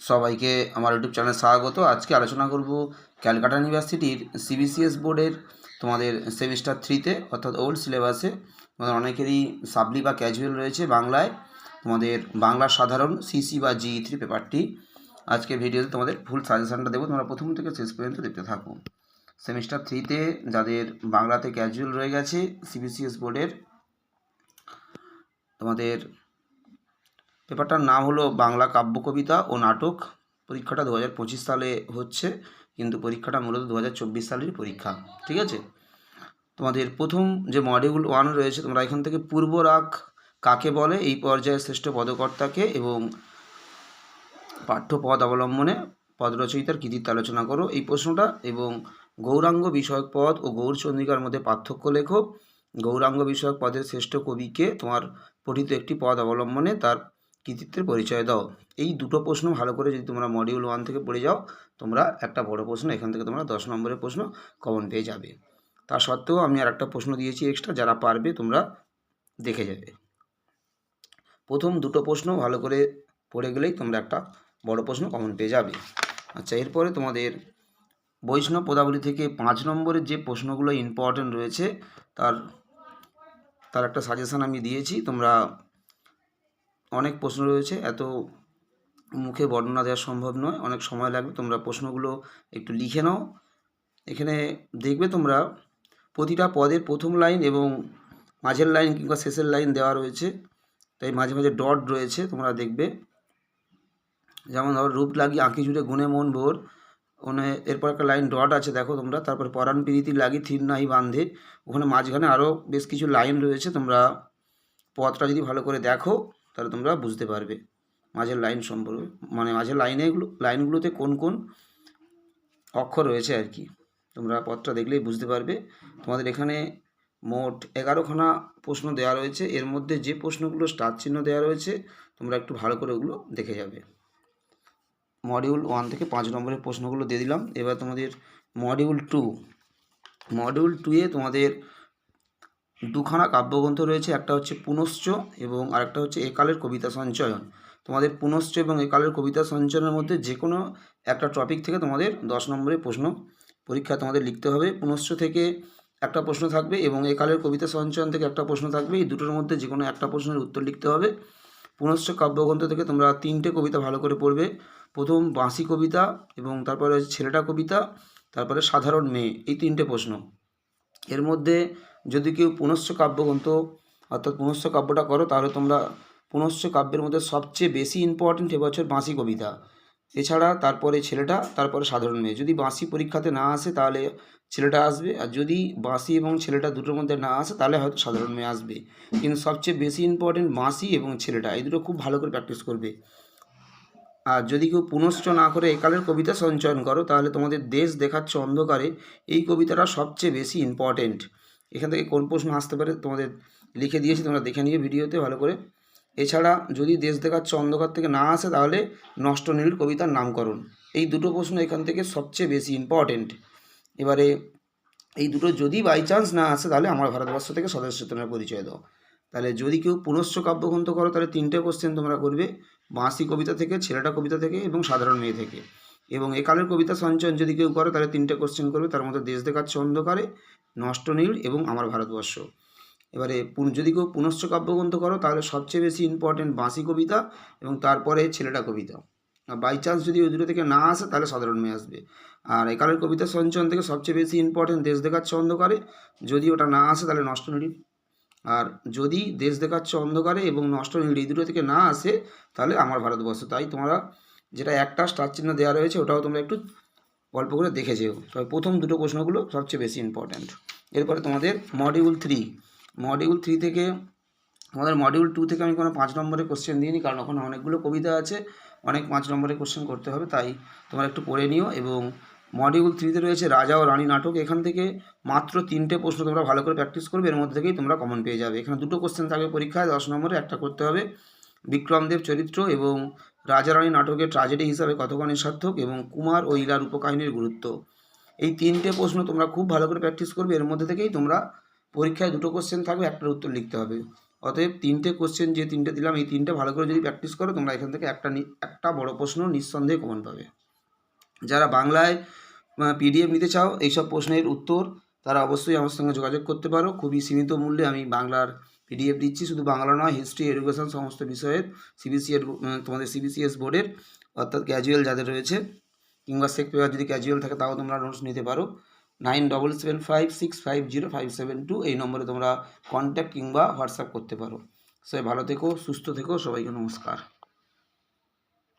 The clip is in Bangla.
সবাইকে আমার ইউটিউব চ্যানেলে স্বাগত। আজকে আলোচনা করব ক্যালকাটা ইউনিভার্সিটির সিবিসিএস বোর্ডের তোমাদের সেমিস্টার থ্রিতে অর্থাৎ ওল্ড সিলেবাসে তোমাদের অনেকেরই সাবলি বা ক্যাজুয়াল রয়েছে বাংলায়। তোমাদের বাংলা সাধারণ সিসি বা জি থ্রি পেপারটি আজকে ভিডিওতে তোমাদের ফুল সাজেশনটা দেবো। তোমরা প্রথম থেকে শেষ পর্যন্ত দেখতে থাকো। সেমিস্টার থ্রিতে যাদের বাংলাতে ক্যাজুয়াল রয়ে গেছে সিবিসিএস বোর্ডের, তোমাদের পেপারটার নাম হলো বাংলা কাব্য কবিতা ও নাটক। পরীক্ষাটা দু হাজার পঁচিশ সালে হচ্ছে, কিন্তু পরীক্ষাটা মূলত দু হাজার চব্বিশ সালের পরীক্ষা, ঠিক আছে? তোমাদের প্রথম যে মডিউল ওয়ান রয়েছে, তোমরা এখান থেকে পূর্ব রাগ কাকে বলে? এই পর্যায়ে শ্রেষ্ঠ পদকর্তাকে এবং পাঠ্যপদ অবলম্বনে পদরচয়িতার কৃতিত্ব আলোচনা করো। এই প্রশ্নটা এবং গৌরাঙ্গ বিষয়ক পদ ও গৌরচন্দ্রিকার মধ্যে পার্থক্য লেখো। গৌরাঙ্গ বিষয়ক পদের শ্রেষ্ঠ কবিকে তোমার পঠিত একটি পদ অবলম্বনে তার কৃতিত্বের পরিচয় দাও? এই দুটো প্রশ্ন ভালো করে যদি তোমরা মডিউল ওয়ান থেকে পড়ে যাও, তোমরা একটা বড় প্রশ্ন, এখান থেকে তোমরা দশ নম্বরের প্রশ্ন কমন পেয়ে যাবে। তা সত্ত্বেও আমি আর একটা প্রশ্ন দিয়েছি এক্সট্রা যারা পারবে তোমরা দেখে যাবে। প্রথম দুটো প্রশ্ন ভালো করে পড়ে গেলেই তোমরা একটা বড় প্রশ্ন কমন পেয়ে যাবে। আচ্ছা এরপরে তোমাদের বৈষ্ণব পদাবলী থেকে পাঁচ নম্বরের যে প্রশ্নগুলো ইম্পর্টেন্ট রয়েছে, তার তার একটা সাজেশান আমি দিয়েছি, তোমরা অনেক প্রশ্ন রয়েছে। এত মুখে বর্ণনা দেওয়া সম্ভব নয়। অনেক সময় লাগবে। তোমরা প্রশ্নগুলো একটু লিখে নাও। এখানে দেখবে তোমরা প্রতিটা পদের প্রথম লাইন এবং মাঝের লাইন কিংবা শেষের লাইন দেওয়া রয়েছে। তাই মাঝে মাঝে ডট রয়েছে। তোমরা দেখবে। যেমন ধরো, রূপ লাগি আঁকি জুড়ে গুণে মন ভোর। ওখানে এরপর একটা লাইন ডট আছে, দেখো তোমরা। তারপর পরাণ প্রীতি লাগি থির নাই বান্ধে ওখানে মাঝখানে আরও বেশ কিছু লাইন রয়েছে। তোমরা পথটা যদি ভালো করে দেখো তাহলে তোমরা বুঝতে পারবে মাঝের লাইন সম্পর্কে। মানে মাঝের লাইনেগুলো লাইনগুলোতে কোন কোন অক্ষর রয়েছে আর কি। তোমরা পথটা দেখলেই বুঝতে পারবে। তোমাদের এখানে মোট এগারোখানা প্রশ্ন দেওয়া রয়েছে। এর মধ্যে যে প্রশ্নগুলো স্টার চিহ্ন দেওয়া রয়েছে, তোমরা একটু ভালো করে ওগুলো দেখে যাবে। মডিউল ওয়ান থেকে পাঁচ নম্বরের প্রশ্নগুলো দিয়ে দিলাম। এবার তোমাদের মডিউল টু মডিউল টুয়ে তোমাদের দুখানা কাব্যগ্রন্থ রয়েছে, একটা হচ্ছে পুনশ্চ এবং আরেকটা হচ্ছে একালের কবিতা সঞ্চয়ন। তোমাদের পুনশ্চ এবং একালের কবিতা সঞ্চয়নের মধ্যে যে কোনো একটা টপিক থেকে তোমাদের দশ নম্বরের প্রশ্ন পরীক্ষা তোমাদের লিখতে হবে। পুনশ্চ থেকে একটা প্রশ্ন থাকবে এবং একালের কবিতা সঞ্চয়ন থেকে একটা প্রশ্ন থাকবে। এই দুটোর মধ্যে যে কোনো একটা প্রশ্নের উত্তর লিখতে হবে। পুনশ্চ কাব্যগ্রন্থ থেকে তোমরা তিনটে কবিতা ভালো করে পড়বে। প্রথম বাঁশি কবিতা এবং তারপরে ছেলেটা কবিতা, তারপরে সাধারণ মেয়ে, এই তিনটে প্রশ্ন। এর মধ্যে যদি কেউ পুনশ্চ কাব্যগ্রন্থ অর্থাৎ পুনশ্চ কাব্যটা করো, তাহলে তোমরা পুনশ্চ কাব্যের মধ্যে সবচেয়ে বেশি ইম্পর্টেন্ট এবছর বাঁশি কবিতা। এছাড়া তারপরে ছেলেটা, তারপরে সাধারণ মেয়ে। যদি বাঁশি পরীক্ষাতে না আসে, তাহলে ছেলেটা আসবে। আর যদি বাঁশি এবং ছেলেটা দুটোর মধ্যে না আসে, তাহলে হয়তো সাধারণ মেয়ে আসবে। কিন্তু সবচেয়ে বেশি ইম্পর্টেন্ট বাঁশি এবং ছেলেটা, এই দুটো খুব ভালো করে প্র্যাকটিস করবে। আর যদি কেউ পুনশ্চ না করে একালের কবিতা সঞ্চয়ন করো, তাহলে তোমাদের দেশ দেখাচ্ছে অন্ধকারে। এই কবিতাটা সবচেয়ে বেশি ইম্পর্টেন্ট এখান থেকে কোন প্রশ্ন আসতে পারে তোমাদের লিখে দিয়েছি, তোমরা দেখে নিয়ে ভিডিওতে ভালো করে। এছাড়া যদি দেশ দেখাচ্ছে অন্ধকার থেকে না আসে, তাহলে নষ্ট নীল কবিতার নামকরণ। এই দুটো প্রশ্ন এখান থেকে সবচেয়ে বেশি ইম্পর্টেন্ট এবারে এই দুটো যদি বাই চান্স না আসে, তাহলে আমার ভারতবর্ষ থেকে সদস্য চেতনার পরিচয় দাও। তাহলে যদি কেউ পুনশ্চ কাব্যগ্রন্থ করো, তাহলে তিনটে কোশ্চেন তোমরা করবে। বাঁশি কবিতা থেকে, ছেলেটা কবিতা থেকে এবং সাধারণ মেয়ে থেকে। এবং একালের কবিতা সঞ্চয়ন যদি কেউ করে, তাহলে তিনটে কোশ্চেন করবে। তার মধ্যে দেশ দেখাচ্ছে অন্ধকারে, নষ্ট নীল এবং আমার ভারতবর্ষ। এবারে যদি কেউ পুনশ্চ কাব্যগ্রন্থ করো, তাহলে সবচেয়ে বেশি ইম্পর্টেন্ট বাঁশি কবিতা এবং তারপরে ছেলেটা কবিতা। আর বাই চান্স যদি ওই দুটো থেকে না আসে, তাহলে সাধারণ মেয়ে আসবে। আর একালের কবিতা সঞ্চয়ন থেকে সবচেয়ে বেশি ইম্পর্টেন্ট দেশ দেখাচ্ছে অন্ধকারে। যদি ওটা না আসে, তাহলে নষ্ট নীল। আর যদি দেশ দেখাচ্ছে অন্ধকারে এবং নষ্ট নীল এই দুটো থেকে না আসে, তাহলে আমার ভারতবর্ষ। তাই তোমরা যেটা একটা স্টার চিহ্ন দেওয়া রয়েছে, ওটাও তোমরা একটু অল্প করে দেখে যেও তবে প্রথম দুটো প্রশ্নগুলো সবচেয়ে বেশি ইম্পর্ট্যান্ট এরপরে তোমাদের মডিউল থ্রি মডিউল থ্রি থেকে আমাদের মডিউল টু থেকে আমি কোনো পাঁচ নম্বরের কোশ্চেন দিইনি, কারণ ওখানে অনেকগুলো কবিতা আছে, অনেক পাঁচ নম্বরের কোশ্চেন করতে হবে, তাই তোমরা একটু পড়ে নিও। এবং মডিউল থ্রিতে রয়েছে রাজা ও রানী নাটক। এখান থেকে মাত্র তিনটে প্রশ্ন তোমরা ভালো করে প্র্যাকটিস করবে, এর মধ্যে থেকেই তোমরা কমন পেয়ে যাবে। এখানে দুটো কোশ্চেন থাকবে পরীক্ষায়, দশ নম্বরে একটা করতে হবে। বিক্রমদেব চরিত্র এবং রাজা রানী নাটকের ট্রাজেডি হিসাবে কতখানি সার্থক এবং কুমার ও ইলার উপকাহিনীর গুরুত্ব? এই তিনটে প্রশ্ন তোমরা খুব ভালো করে প্র্যাকটিস করবে। এর মধ্যে থেকেই তোমরা পরীক্ষায় দুটো কোশ্চেন থাকবে, একটার উত্তর লিখতে হবে। অতএব তিনটে কোশ্চেন যে তিনটে দিলাম, এই তিনটে ভালো করে যদি প্র্যাকটিস করো, তোমরা এখান থেকে একটা একটা বড় প্রশ্ন নিঃসন্দেহে কমন পাবে। যারা বাংলায় পিডিএফ নিতে চাও, এইসব প্রশ্নের উত্তর তারা অবশ্যই আমার সঙ্গে যোগাযোগ করতে পারো। খুবই সীমিত মূল্যে আমি বাংলার পিডিএফ দিচ্ছি, শুধু বাংলা নয় হিস্ট্রি এডুকেশন সমস্ত বিষয়ের সিবিসি তোমাদের সিবিসিএস বোর্ডের অর্থাৎ ক্যাজুয়াল যাদের রয়েছে, কিংবা সেক পেপার যদি ক্যাজুয়াল থাকে, তাও তোমরা নোটস নিতে পারো। Nine double seven five six five zero five seven two এই নম্বরে তোমরা কন্ট্যাক্ট কিংবা হোয়াটসঅ্যাপ করতে পারো। সবাই ভালো থেকো, সুস্থ থেকো, সবাইকে নমস্কার।